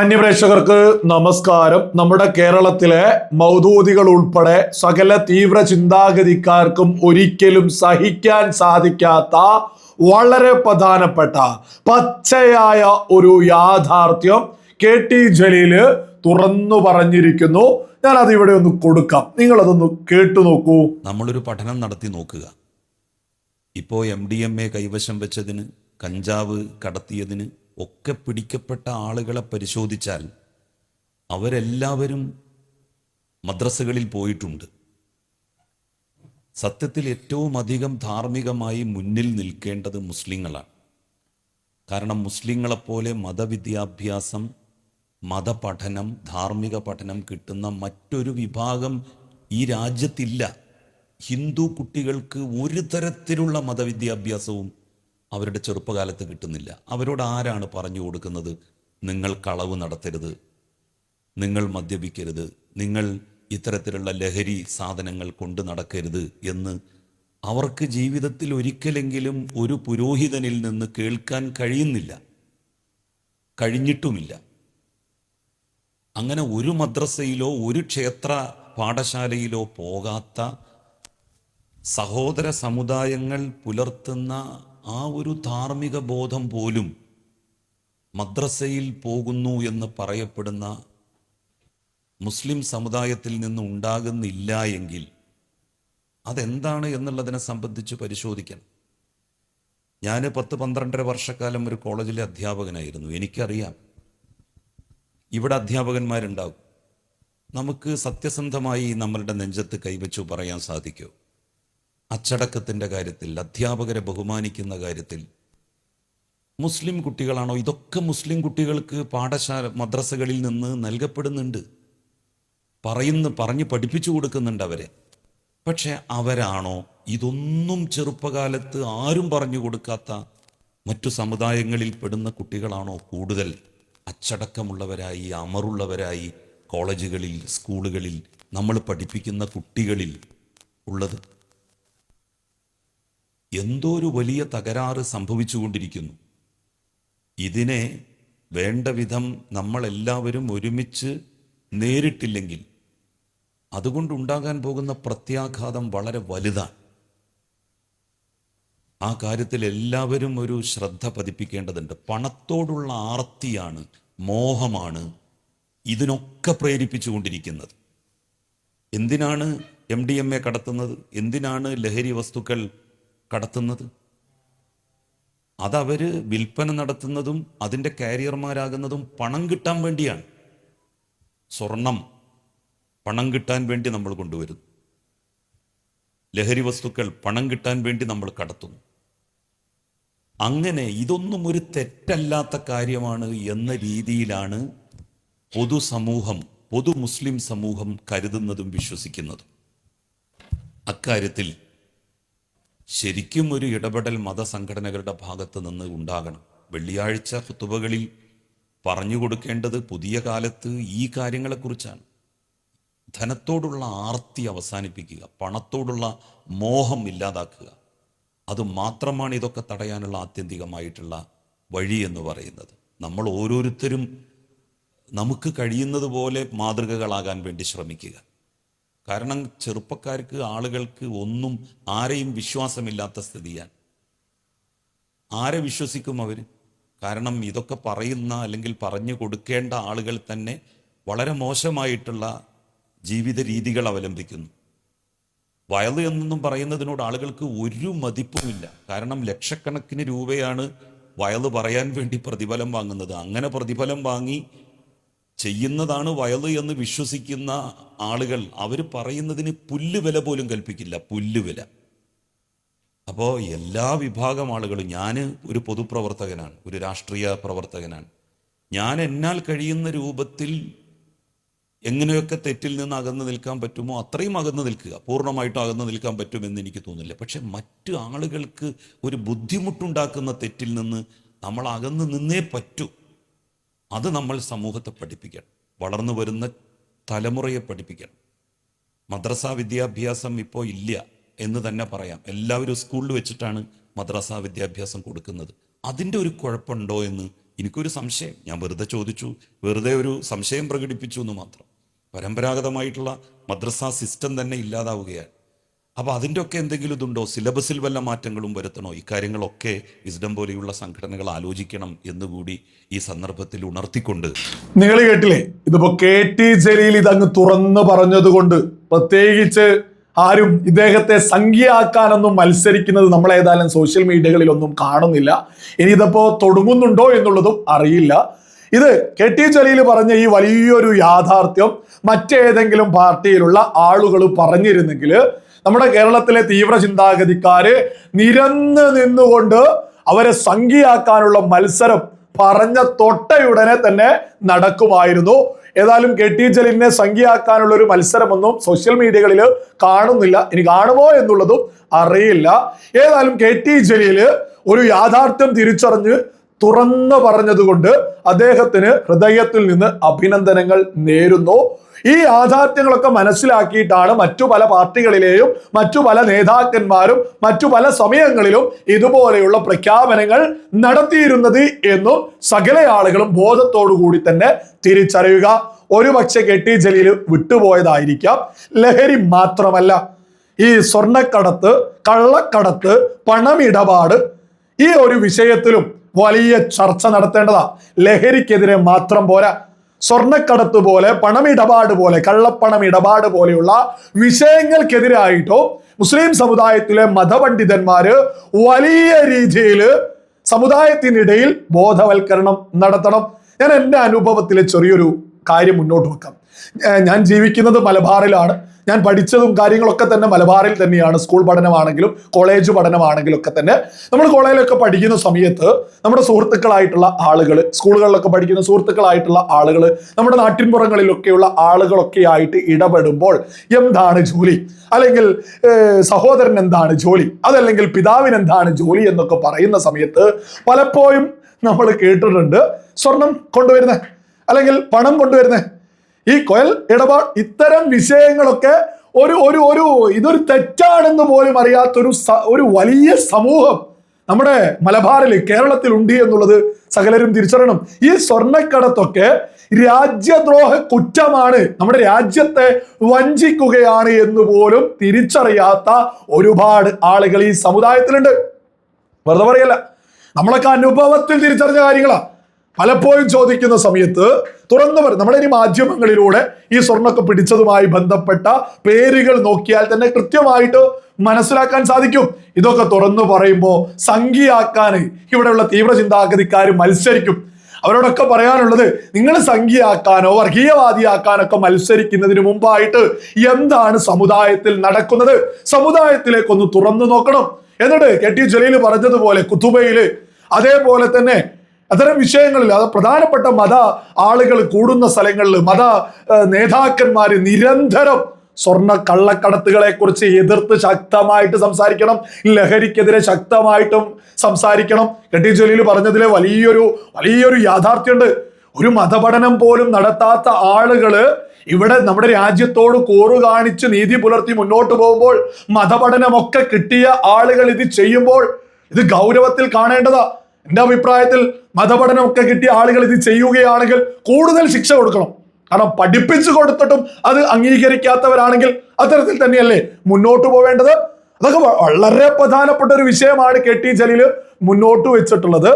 അന്യപ്രേക്ഷകർക്ക് നമസ്കാരം. നമ്മുടെ കേരളത്തിലെ മൗദൂദികൾ ഉൾപ്പെടെ സകല തീവ്ര ചിന്താഗതിക്കാർക്കും ഒരിക്കലും സഹിക്കാൻ സാധിക്കാത്ത വളരെ പ്രധാനപ്പെട്ട പച്ചയായ ഒരു യാഥാർത്ഥ്യം കെ ടി ജലീൽ തുറന്നു പറഞ്ഞിരിക്കുന്നു. ഞാൻ അത് ഇവിടെ ഒന്ന് കൊടുക്കാം. നിങ്ങൾ അതൊന്ന് കേട്ടു നോക്കൂ. നമ്മളൊരു പഠനം നടത്തി നോക്കുക. ഇപ്പോ എം ഡി എം എ കൈവശം വെച്ചതിന് കഞ്ചാവ് കടത്തിയതിന് ഒക്കെ പിടിക്കപ്പെട്ട ആളുകളെ പരിശോധിച്ചാൽ അവരെല്ലാവരും മദ്രസകളിൽ പോയിട്ടുണ്ട്. സത്യത്തിൽ ഏറ്റവും അധികം ധാർമ്മികമായി മുന്നിൽ നിൽക്കേണ്ടത് മുസ്ലിങ്ങളാണ്. കാരണം മുസ്ലിങ്ങളെപ്പോലെ മതവിദ്യാഭ്യാസം മതപഠനം ധാർമ്മിക പഠനം കിട്ടുന്ന മറ്റൊരു വിഭാഗം ഈ രാജ്യത്തില്ല. ഹിന്ദു കുട്ടികൾക്ക് ഒരു തരത്തിലുള്ള മതവിദ്യാഭ്യാസവും അവരുടെ ചെറുപ്പകാലത്ത് കിട്ടുന്നില്ല. അവരോട് ആരാണ് പറഞ്ഞു കൊടുക്കുന്നത്? നിങ്ങൾ കളവ് നടത്തരുത്. നിങ്ങൾ മദ്യപിക്കരുത്. നിങ്ങൾ ഇത്തരത്തിലുള്ള ലഹരി സാധനങ്ങൾ കൊണ്ടു നടക്കരുത് എന്ന് അവർക്ക് ജീവിതത്തിൽ ഒരിക്കലെങ്കിലും ഒരു പുരോഹിതനിൽ നിന്ന് കേൾക്കാൻ കഴിയുന്നില്ല. കഴിഞ്ഞിട്ടുമില്ല. അങ്ങനെ ഒരു മദ്രസയിലോ ഒരു ക്ഷേത്ര പാഠശാലയിലോ പോകാത്ത സഹോദര സമുദായങ്ങൾ പുലർത്തുന്ന ആ ഒരു ധാർമ്മിക ബോധം പോലും മദ്രസയിൽ പോകുന്നു എന്ന് പറയപ്പെടുന്ന മുസ്ലിം സമുദായത്തിൽ നിന്ന് ഉണ്ടാകുന്നില്ല എങ്കിൽ അതെന്താണ് എന്നുള്ളതിനെ സംബന്ധിച്ച് പരിശോധിക്കണം. ഞാൻ പത്ത് പന്ത്രണ്ടര വർഷക്കാലം ഒരു കോളേജിലെ അധ്യാപകനായിരുന്നു. എനിക്കറിയാം. ഇവിടെ അധ്യാപകന്മാരുണ്ടാകും. നമുക്ക് സത്യസന്ധമായി നമ്മളുടെ നെഞ്ചത്ത് കൈവച്ചു പറയാൻ സാധിക്കൂ. അച്ചടക്കത്തിന്റെ കാര്യത്തിൽ അധ്യാപകരെ ബഹുമാനിക്കുന്ന കാര്യത്തിൽ മുസ്ലിം കുട്ടികളാണോ? ഇതൊക്കെ മുസ്ലിം കുട്ടികൾക്ക് പാഠശാല മദ്രസകളിൽ നിന്ന് നൽകപ്പെടുന്നുണ്ട്. പറയുന്ന പറഞ്ഞ് പഠിപ്പിച്ചു കൊടുക്കുന്നുണ്ട് അവരെ. പക്ഷെ അവരാണോ? ഇതൊന്നും ചെറുപ്പകാലത്ത് ആരും പറഞ്ഞു കൊടുക്കാത്ത മറ്റു സമുദായങ്ങളിൽ പെടുന്ന കുട്ടികളാണോ കൂടുതൽ? അച്ചടക്കമുള്ളവരായി അമറുള്ളവരായി കോളേജുകളിൽ സ്കൂളുകളിൽ നമ്മൾ പഠിപ്പിക്കുന്ന കുട്ടികളിൽ ഉള്ളത്. എന്തോ ഒരു വലിയ തകരാറ് സംഭവിച്ചുകൊണ്ടിരിക്കുന്നു. ഇതിനെ വേണ്ട വിധം നമ്മളെല്ലാവരും ഒരുമിച്ച് നേരിട്ടില്ലെങ്കിൽ അതുകൊണ്ടുണ്ടാകാൻ പോകുന്ന പ്രത്യാഘാതം വളരെ വലുതാണ്. ആ കാര്യത്തിൽ എല്ലാവരും ഒരു ശ്രദ്ധ പതിപ്പിക്കേണ്ടതുണ്ട്. പണത്തോടുള്ള ആർത്തിയാണ് മോഹമാണ് ഇതിനൊക്കെ പ്രേരിപ്പിച്ചുകൊണ്ടിരിക്കുന്നത്. എന്തിനാണ് എം ഡി എം എ കടത്തുന്നത്? എന്തിനാണ് ലഹരി വസ്തുക്കൾ കടത്തുന്നത്? അതവര് വിൽപ്പന നടത്തുന്നതും അതിന്റെ കാരിയർമാരാകുന്നതും പണം കിട്ടാൻ വേണ്ടിയാണ്. സ്വർണം പണം കിട്ടാൻ വേണ്ടി നമ്മൾ കൊണ്ടുവരുന്നു. ലഹരി വസ്തുക്കൾ പണം കിട്ടാൻ വേണ്ടി നമ്മൾ കടത്തുന്നു. അങ്ങനെ ഇതൊന്നും ഒരു തെറ്റല്ലാത്ത കാര്യമാണ് എന്ന രീതിയിലാണ് പൊതുസമൂഹം പൊതു മുസ്ലിം സമൂഹം കരുതുന്നതും വിശ്വസിക്കുന്നതും. അക്കാര്യത്തിൽ ശരിക്കും ഒരു ഇടപെടൽ മതസംഘടനകളുടെ ഭാഗത്ത് നിന്ന് ഉണ്ടാകണം. വെള്ളിയാഴ്ച കുത്തുബകളിൽ പറഞ്ഞു കൊടുക്കേണ്ടത് പുതിയ കാലത്ത് ഈ കാര്യങ്ങളെക്കുറിച്ചാണ്. ധനത്തോടുള്ള ആർത്തി അവസാനിപ്പിക്കുക പണത്തോടുള്ള മോഹം ഇല്ലാതാക്കുക. അത് മാത്രമാണ് ഇതൊക്കെ തടയാനുള്ള ആത്യന്തികമായിട്ടുള്ള വഴി എന്ന് പറയുന്നത്. നമ്മൾ ഓരോരുത്തരും നമുക്ക് കഴിയുന്നത് പോലെ മാതൃകകളാകാൻ വേണ്ടി ശ്രമിക്കുക. കാരണം ചെറുപ്പക്കാർക്ക് ആളുകൾക്ക് ഒന്നും ആരെയും വിശ്വാസമില്ലാത്ത സ്ഥിതിയാണ്. ആരെ വിശ്വസിക്കും അവർ കാരണം ഇതൊക്കെ പറയുന്ന അല്ലെങ്കിൽ പറഞ്ഞു കൊടുക്കേണ്ട ആളുകൾ തന്നെ വളരെ മോശമായിട്ടുള്ള ജീവിത രീതികൾ അവലംബിക്കുന്നു. വയത് എന്നൊന്നും പറയുന്നതിനോട് ആളുകൾക്ക് ഒരു മതിപ്പുമില്ല. കാരണം ലക്ഷക്കണക്കിന് രൂപയാണ് വയത് പറയാൻ വേണ്ടി പ്രതിഫലം വാങ്ങുന്നത്. അങ്ങനെ പ്രതിഫലം വാങ്ങി ചെയ്യുന്നതാണ് വയൽ എന്ന് വിശ്വസിക്കുന്ന ആളുകൾ അവർ പറയുന്നതിന് പുല്ല് വില പോലും കൽപ്പിക്കില്ല പുല്ല് വില അപ്പോൾ എല്ലാ വിഭാഗം ആളുകളും ഞാൻ ഒരു പൊതുപ്രവർത്തകനാണ് ഒരു രാഷ്ട്രീയ പ്രവർത്തകനാണ്. ഞാൻ എന്നാൽ കഴിയുന്ന രൂപത്തിൽ എങ്ങനെയൊക്കെ തെറ്റിൽ നിന്ന് അകന്നു നിൽക്കാൻ പറ്റുമോ അത്രയും അകന്നു നിൽക്കുക പൂർണമായിട്ടും അകന്നു നിൽക്കാൻ പറ്റുമെന്ന് എനിക്ക് തോന്നുന്നില്ല. പക്ഷെ മറ്റു ആളുകൾക്ക് ഒരു ബുദ്ധിമുട്ടുണ്ടാക്കുന്ന തെറ്റിൽ നിന്ന് നമ്മൾ അകന്നു നിന്നേ പറ്റൂ. അത് നമ്മൾ സമൂഹത്തെ പഠിപ്പിക്കണം. വളർന്നു വരുന്ന തലമുറയെ പഠിപ്പിക്കണം. മദ്രസ വിദ്യാഭ്യാസം ഇപ്പോൾ ഇല്ല എന്ന് തന്നെ പറയാം. എല്ലാവരും സ്കൂളിൽ വെച്ചിട്ടാണ് മദ്രസ വിദ്യാഭ്യാസം കൊടുക്കുന്നത്. അതിന്റെ ഒരു കുഴപ്പമുണ്ടോ എന്ന് എനിക്കൊരു സംശയം. ഞാൻ വെറുതെ ചോദിച്ചു. വെറുതെ ഒരു സംശയം പ്രകടിപ്പിച്ചു എന്ന് മാത്രം. പരമ്പരാഗതമായിട്ടുള്ള മദ്രസ സിസ്റ്റം തന്നെ ഇല്ലാതാവുകയാണ്. അപ്പോൾ അതിന്റെ ഒക്കെ എന്തെങ്കിലും ഇതുണ്ടോ? സിലബസിൽ വല്ല മാറ്റങ്ങളും വരുത്തണോ? ഇക്കാര്യങ്ങളൊക്കെ വിസ്ഡം പോലെയുള്ള സംഘടനകൾ ആലോചിക്കണം എന്നുകൂടി ഈ സന്ദർഭത്തിൽ ഉണർത്തിക്കൊണ്ട്. നിങ്ങൾ കേട്ടില്ലേ? ഇതിപ്പോ കെ ടി ജലീൽ ഇതങ്ങ് തുറന്നു പറഞ്ഞതുകൊണ്ട് പ്രത്യേകിച്ച് ആരും ഇദ്ദേഹത്തെ സംഖ്യയാക്കാനൊന്നും മത്സരിക്കുന്നത് നമ്മൾ ഏതായാലും സോഷ്യൽ മീഡിയകളിലൊന്നും കാണുന്നില്ല. ഇനി ഇതിപ്പോ തുടങ്ങുന്നുണ്ടോ എന്നുള്ളതും അറിയില്ല. ഇത് കെ ടി ജലീൽ പറഞ്ഞ ഈ വലിയൊരു യാഥാർത്ഥ്യം മറ്റേതെങ്കിലും പാർട്ടിയിലുള്ള ആളുകൾ പറഞ്ഞിരുന്നെങ്കിൽ നമ്മുടെ കേരളത്തിലെ തീവ്ര ചിന്താഗതിക്കാര് നിരന്ന് നിന്നുകൊണ്ട് അവരെ സംഖ്യയാക്കാനുള്ള മത്സരം പറഞ്ഞ തൊട്ടയുടനെ തന്നെ നടക്കുമായിരുന്നു. ഏതായാലും കെ ടി ജലീലിനെ സംഖ്യയാക്കാനുള്ള ഒരു മത്സരമൊന്നും സോഷ്യൽ മീഡിയകളിൽ കാണുന്നില്ല. ഇനി കാണുമോ എന്നുള്ളതും അറിയില്ല. ഏതായാലും കെ ടി ജലീൽ ഒരു യാഥാർത്ഥ്യം തിരിച്ചറിഞ്ഞ് തുറന്നു പറഞ്ഞതുകൊണ്ട് അദ്ദേഹത്തിന് ഹൃദയത്തിൽ നിന്ന് അഭിനന്ദനങ്ങൾ നേരുന്നു. ഈ യാഥാർത്ഥ്യങ്ങളൊക്കെ മനസ്സിലാക്കിയിട്ടാണ് മറ്റു പല പാർട്ടികളിലെയും മറ്റു പല നേതാക്കന്മാരും മറ്റു പല സമയങ്ങളിലും ഇതുപോലെയുള്ള പ്രഖ്യാപനങ്ങൾ നടത്തിയിരുന്നത് എന്നും സകല ആളുകളും ബോധത്തോടു കൂടി തന്നെ തിരിച്ചറിയുക. ഒരു പക്ഷെ കെട്ടി ജലീൽ വിട്ടുപോയതായിരിക്കാം. ലഹരി മാത്രമല്ല ഈ സ്വർണക്കടത്ത് കള്ളക്കടത്ത് പണമിടപാട് ഈ ഒരു വിഷയത്തിലും വലിയ ചർച്ച നടത്തേണ്ടതാ. ലഹരിക്കെതിരെ മാത്രം പോരാ. സ്വർണക്കടത്ത് പോലെ പണമിടപാട് പോലെ കള്ളപ്പണം ഇടപാട് പോലെയുള്ള വിഷയങ്ങൾക്കെതിരായിട്ടോ മുസ്ലിം സമുദായത്തിലെ മതപണ്ഡിതന്മാര് വലിയ രീതിയിൽ സമുദായത്തിനിടയിൽ ബോധവൽക്കരണം നടത്തണം. ഞാൻ എന്റെ അനുഭവത്തിലെ ചെറിയൊരു കാര്യം മുന്നോട്ട് വെക്കാം. ഞാൻ ജീവിക്കുന്നത് മലബാറിലാണ്. ഞാൻ പഠിച്ചതും കാര്യങ്ങളൊക്കെ തന്നെ മലബാറിൽ തന്നെയാണ്. സ്കൂൾ പഠനമാണെങ്കിലും കോളേജ് പഠനമാണെങ്കിലും ഒക്കെ തന്നെ. നമ്മൾ കോളേജിലൊക്കെ പഠിക്കുന്ന സമയത്ത് നമ്മുടെ സുഹൃത്തുക്കളായിട്ടുള്ള ആളുകൾ സ്കൂളുകളിലൊക്കെ പഠിക്കുന്ന സുഹൃത്തുക്കളായിട്ടുള്ള ആളുകൾ നമ്മുടെ നാട്ടിൻപുറങ്ങളിലൊക്കെയുള്ള ആളുകളൊക്കെ ആയിട്ട് ഇടപെടുമ്പോൾ എന്താണ് ജോലി? അല്ലെങ്കിൽ സഹോദരൻ എന്താണ് ജോലി? അതല്ലെങ്കിൽ പിതാവിന് എന്താണ് ജോലി എന്നൊക്കെ പറയുന്ന സമയത്ത് പലപ്പോഴും നമ്മൾ കേട്ടിട്ടുണ്ട്. സ്വർണം കൊണ്ടുവരുന്നത് അല്ലെങ്കിൽ പണം കൊണ്ടുവരുന്നത് ഈ കൊയൽ ഇടപാട് ഇത്തരം വിഷയങ്ങളൊക്കെ ഒരു ഒരു ഒരു ഇതൊരു തെറ്റാണെന്ന് പോലും അറിയാത്തൊരു ഒരു വലിയ സമൂഹം നമ്മുടെ മലബാറിൽ കേരളത്തിൽ ഉണ്ട് എന്നുള്ളത് സകലരും തിരിച്ചറിയണം. ഈ സ്വർണക്കടത്തൊക്കെ രാജ്യദ്രോഹ കുറ്റമാണ് നമ്മുടെ രാജ്യത്തെ വഞ്ചിക്കുകയാണ് എന്ന് പോലും തിരിച്ചറിയാത്ത ഒരുപാട് ആളുകൾ ഈ സമുദായത്തിലുണ്ട്. വെറുതെ പറയല്ല. നമ്മളൊക്കെ അനുഭവത്തിൽ തിരിച്ചറിഞ്ഞ കാര്യങ്ങളാ. പലപ്പോഴും ചോദിക്കുന്ന സമയത്ത് തുറന്നു പറ നമ്മുടെ ഇനി മാധ്യമങ്ങളിലൂടെ ഈ സ്വർണമൊക്കെ പിടിച്ചതുമായി ബന്ധപ്പെട്ട പേരുകൾ നോക്കിയാൽ തന്നെ കൃത്യമായിട്ട് മനസ്സിലാക്കാൻ സാധിക്കും. ഇതൊക്കെ തുറന്നു പറയുമ്പോൾ സംഖ്യയാക്കാൻ ഇവിടെയുള്ള തീവ്ര ചിന്താഗതിക്കാർ മത്സരിക്കും. അവരോടൊക്കെ പറയാനുള്ളത് നിങ്ങൾ സംഖ്യയാക്കാനോ വർഗീയവാദിയാക്കാനൊക്കെ മത്സരിക്കുന്നതിന് മുമ്പായിട്ട് എന്താണ് സമുദായത്തിൽ നടക്കുന്നത്? സമുദായത്തിലേക്കൊന്ന് തുറന്നു നോക്കണം. എന്നിട്ട് കെ ടി ജലീൽ പറഞ്ഞതുപോലെ കുത്തുബയിൽ അതേപോലെ തന്നെ അത്തരം വിഷയങ്ങളിൽ അത് പ്രധാനപ്പെട്ട മത ആളുകൾ കൂടുന്ന സ്ഥലങ്ങളിൽ മത നേതാക്കന്മാർ നിരന്തരം സ്വർണ കള്ളക്കടത്തുകളെ കുറിച്ച് എതിർത്ത് ശക്തമായിട്ട് സംസാരിക്കണം ലഹരിക്കെതിരെ ശക്തമായിട്ടും സംസാരിക്കണം. കെട്ടി ജലീൽ പറഞ്ഞതിലെ വലിയൊരു വലിയൊരു യാഥാർത്ഥ്യമുണ്ട്. ഒരു മതപഠനം പോലും നടത്താത്ത ആളുകൾ ഇവിടെ നമ്മുടെ രാജ്യത്തോട് കോറു കാണിച്ച് നീതി പുലർത്തി മുന്നോട്ട് പോകുമ്പോൾ മതപഠനമൊക്കെ കിട്ടിയ ആളുകൾ ഇത് ചെയ്യുമ്പോൾ ഇത് ഗൗരവത്തിൽ കാണേണ്ടതാ. എന്റെ അഭിപ്രായത്തിൽ മതപഠനമൊക്കെ കിട്ടിയ ആളുകൾ ഇത് ചെയ്യുകയാണെങ്കിൽ കൂടുതൽ ശിക്ഷ കൊടുക്കണം. കാരണം പഠിപ്പിച്ചു കൊടുത്തിട്ടും അത് അംഗീകരിക്കാത്തവരാണെങ്കിൽ അത്തരത്തിൽ തന്നെയല്ലേ മുന്നോട്ട് പോവേണ്ടത്? അതൊക്കെ വളരെ പ്രധാനപ്പെട്ട ഒരു വിഷയമാണ് കെ ടി ജലീൽ മുന്നോട്ട് വെച്ചിട്ടുള്ളത്.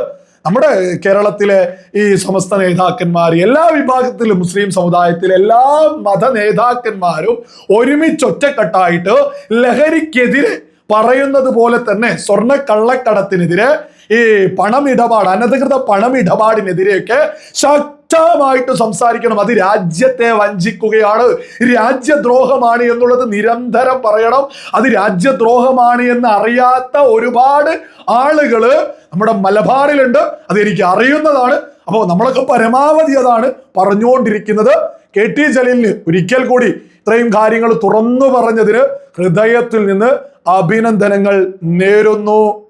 നമ്മുടെ കേരളത്തിലെ ഈ സമസ്ത നേതാക്കന്മാർ എല്ലാ വിഭാഗത്തിലും മുസ്ലിം സമുദായത്തിലെ എല്ലാ മത നേതാക്കന്മാരും ഒരുമിച്ചൊറ്റക്കെട്ടായിട്ട് ലഹരിക്കെതിരെ പറയുന്നത് പോലെ തന്നെ സ്വർണ കള്ളക്കടത്തിനെതിരെ ഈ പണമിടപാട് അനധികൃത പണമിടപാടിനെതിരെയൊക്കെ ശക്തമായിട്ട് സംസാരിക്കണം. അത് രാജ്യത്തെ വഞ്ചിക്കുകയാണ്. രാജ്യദ്രോഹമാണ് എന്നുള്ളത് നിരന്തരം പറയണം. അത് രാജ്യദ്രോഹമാണ് എന്ന് അറിയാത്ത ഒരുപാട് ആളുകൾ നമ്മുടെ മലബാറിലുണ്ട്. അത് എനിക്ക് അറിയുന്നതാണ്. അപ്പോൾ നമ്മളൊക്കെ പരമാവധി അതാണ് പറഞ്ഞുകൊണ്ടിരിക്കുന്നത്. കെ ടി ജലീലിന് ഒരിക്കൽ കൂടി ഇത്രയും കാര്യങ്ങൾ തുറന്നു പറഞ്ഞതിന് ഹൃദയത്തിൽ നിന്ന് അഭിനന്ദനങ്ങൾ നേരുന്നു.